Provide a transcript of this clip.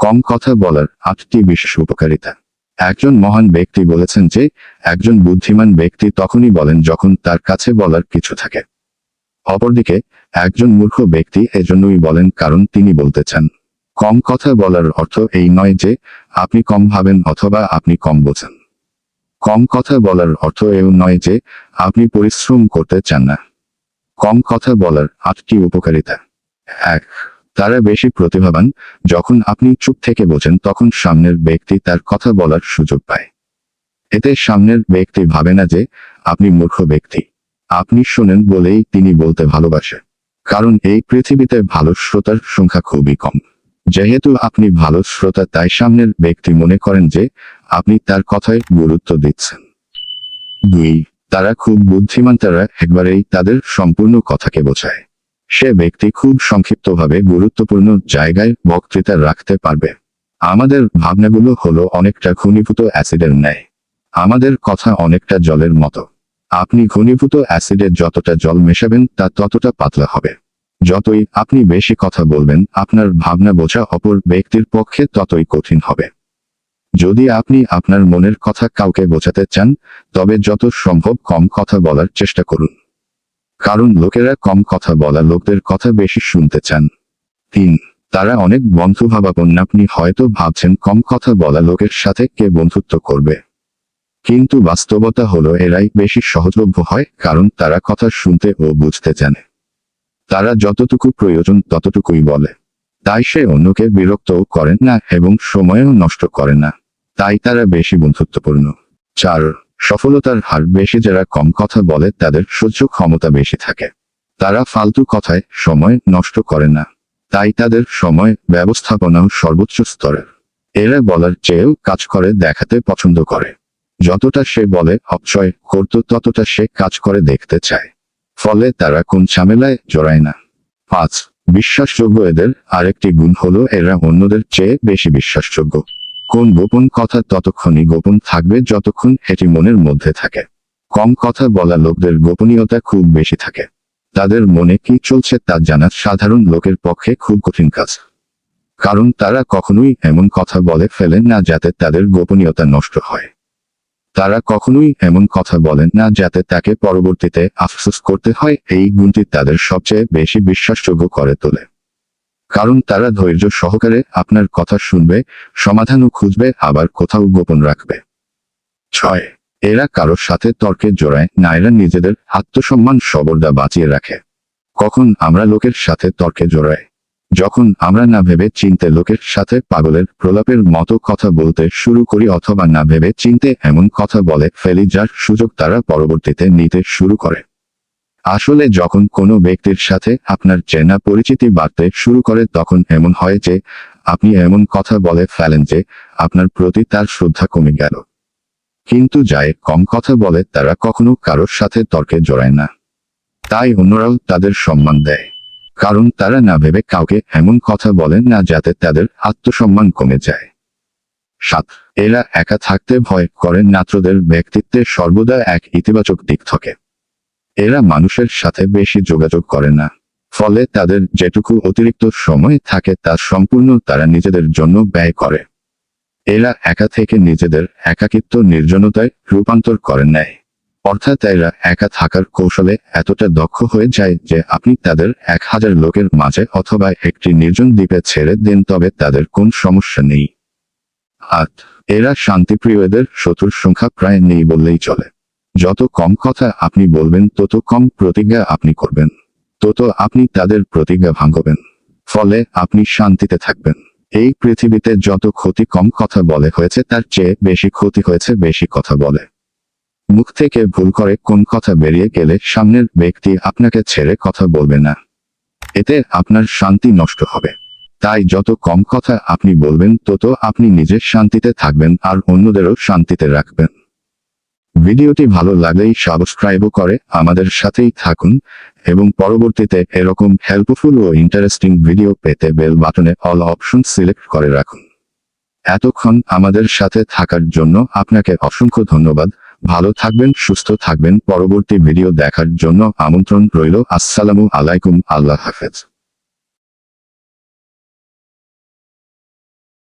কম কথা বলার আটটি বিশেষ উপকারিতা। একজন মহান ব্যক্তি বলেছেন যে, একজন বুদ্ধিমান ব্যক্তি তখনই বলেন যখন তার কাছে বলার কিছু থাকে। অপরদিকে, একজন মূর্খ ব্যক্তি এজন্যই বলেন কারণ তিনি বলতে চান, কম কথা বলার অর্থ এই নয় যে, আপনি কম ভাবেন অথবা আপনি কম বোঝেন। কম কথা বলার অর্থ এও নয় যে, আপনি পরিশ্রম করতে চান না। কম কথা বলার আটটি উপকারিতা। এক তারা বেশি প্রতিভাবান, যখন আপনি চুপ থেকে বোঝেন তখন সামনের ব্যক্তি তার কথা বলার সুযোগ পায়। এতে সামনের ব্যক্তি ভাবে না যে, আপনি মূর্খ ব্যক্তি। আপনি শোনেন বলেই তিনি বলতে ভালোবাসে কারণ এই পৃথিবীতে ভালো শ্রোতার সংখ্যা খুবই কম। যেহেতু আপনি ভালো শ্রোতা, তাই সামনের ব্যক্তি মনে করেন যে, আপনি তার কথায় গুরুত্ব দিচ্ছেন। দুই, তারা খুব বুদ্ধিমান, তারা একবারেই তাদের সম্পূর্ণ কথাকে বোঝায়। সে ব্যক্তি খুব সংক্ষিপ্তভাবে গুরুত্বপূর্ণ জায়গায় বক্তৃতা রাখতে পারবে। আমাদের ভাবনাগুলো হলো অনেকটা ঘনীভূত অ্যাসিডের ন্যায়। আমাদের কথা অনেকটা জলের মতো। আপনি ঘনীভূত অ্যাসিডে যতটা জল মেশাবেন তা ততটা পাতলা হবে। যতই আপনি বেশি কথা বলবেন, আপনার ভাবনা বোঝা অপর ব্যক্তির পক্ষে ততই কঠিন হবে। যদি আপনি আপনার মনের কথা কাউকে বোঝাতে চান, তবে যত সম্ভব কম কথা বলার চেষ্টা করুন। কারণ লোকেরা কম কথা বলা লোকদের কথা বেশি শুনতে চান। তিন, তারা অনেক বন্ধুভাবাপন্ন আপনি হয়তো ভাবছেন কম কথা বলা লোকের সাথে কে বন্ধুত্ব করবে। কিন্তু বাস্তবতা হলো এরাই বেশি সহজলভ্য হয় কারণ তারা কথা শুনতে ও বুঝতে জানে। তারা যতটুকু প্রয়োজন ততটুকুই বলে। তাই সে অন্যকে বিরক্তও করেন না এবং সময়ও নষ্ট করে না। তাই তারা বেশি বন্ধুত্বপূর্ণ। চার সফলতার হার বেশি যারা কম কথা বলে তাদের সহ্য ক্ষমতা বেশি থাকে। তারা ফালতু কথায় সময় নষ্ট করে না। তাই তাদের সময় ব্যবস্থাপনাও সর্বোচ্চ স্তরের। এরা বলার চেয়েও কাজ করে দেখাতে পছন্দ করে। যতটা সে বলে অপচয় করত ততটা সে কাজ করে দেখতে চায়। ফলে তারা কোন ঝামেলায় জড়ায় না। পাঁচ, বিশ্বাসযোগ্য এদের আরেকটি গুণ হলো এরা অন্যদের চেয়ে বেশি বিশ্বাসযোগ্য। কোন গোপন কথা ততক্ষণই গোপন থাকবে যতক্ষণ এটি মনের মধ্যে থাকে। কম কথা বলা লোকদের গোপনীয়তা খুব বেশি থাকে। তাদের মনে কি চলছে তা জানা সাধারণ লোকের পক্ষে খুব কঠিন কাজ। কারণ তারা কখনোই এমন কথা বলে ফেলেন না যাতে তাদের গোপনীয়তা নষ্ট হয়। তারা কখনোই এমন কথা বলেন না যাতে তাকে পরবর্তীতে আফসোস করতে হয়, এই গুণটি তাদের সবচেয়ে বেশি বিশ্বাসযোগ্য করে তোলে। কারণ তারা ধৈর্য সহকারে আপনার কথা শুনবে, সমাধানও খুঁজবে, আবার কোথাও গোপন রাখবে। ছয়, এরা কারোর সাথে তর্কে জোড়ায় না, এরা নিজেদের আত্মসম্মান সবরদা বাঁচিয়ে রাখে। কখন আমরা লোকের সাথে তর্কে জোড়ায় যখন আমরা না ভেবে চিনতে লোকের সাথে পাগলের প্রলাপের মতো কথা বলতে শুরু করি অথবা না ভেবে চিনতে এমন কথা বলে ফেলি যার সুযোগ তারা পরবর্তীতে নিতে শুরু করে। আসলে যখন কোনো ব্যক্তির সাথে আপনার চেনা পরিচিতি বাড়তে শুরু করে তখন এমন হয় যে, আপনি এমন কথা বলে ফেলেন যে, আপনার প্রতি তার শ্রদ্ধা কমে গেল। কিন্তু যায় কম কথা বলে তারা কখনো কারোর সাথে তর্কে জড়ায় না। তাই অন্যরাও তাদের সম্মান দেয়। কারণ তারা না ভেবে কাউকে এমন কথা বলেন না যাতে তাদের আত্মসম্মান কমে যায়। সাত, এরা একা থাকতে ভয় করেন নাত্রদের ব্যক্তিত্বে সর্বদা এক ইতিবাচক দিক থাকে। এরা মানুষের সাথে বেশি যোগাযোগ করে না। ফলে তাদের যেটুকু অতিরিক্ত সময় থাকে তা সম্পূর্ণ তারা নিজেদের জন্য ব্যয় করে। এরা একা থেকে নিজেদের একাকিত্ব নির্জনতায় রূপান্তর করে নেয়। অর্থাৎ এরা একা থাকার কৌশলে এতটা দক্ষ হয়ে যায় যে আপনি তাদের এক হাজার লোকের মাঝে অথবা একটি নির্জন দ্বীপে ছেড়ে দেন তবে তাদের কোন সমস্যা নেই। আট, এরা শান্তিপ্রিয়দের শত্রুর সংখ্যা প্রায় নেই বললেই চলে। যত কম কথা আপনি বলবেন, তত কম প্রতিজ্ঞা আপনি করবেন। তত আপনি তাদের প্রতিজ্ঞা ভাঙবেন। ফলে আপনি শান্তিতে থাকবেন। এই পৃথিবীতে যত ক্ষতি কম কথা বলে হয়েছে, তার চেয়ে বেশি ক্ষতি হয়েছে বেশি কথা বলে। মুখ থেকে ভুল করে কোন কথা বেরিয়ে গেলে সামনের ব্যক্তি আপনাকে ছেড়ে কথা বলবে না। এতে আপনার শান্তি নষ্ট হবে। তাই যত কম কথা আপনি বলবেন, তত আপনি নিজের শান্তিতে থাকবেন আর অন্যদেরও শান্তিতে রাখবেন। ভিডিওটি ভালো লাগলেই সাবস্ক্রাইবও করে আমাদের সাথেই থাকুন এবং পরবর্তীতে এরকম হেল্পফুল ও ইন্টারেস্টিং ভিডিও পেতে বেল বাটনে অল অপশন সিলেক্ট করে রাখুন। এতক্ষণ আমাদের সাথে থাকার জন্য আপনাকে অসংখ্য ধন্যবাদ। ভালো থাকবেন, সুস্থ থাকবেন। পরবর্তী ভিডিও দেখার জন্য আমন্ত্রণ রইল। আসসালামু আলাইকুম। আল্লাহ হাফেজ।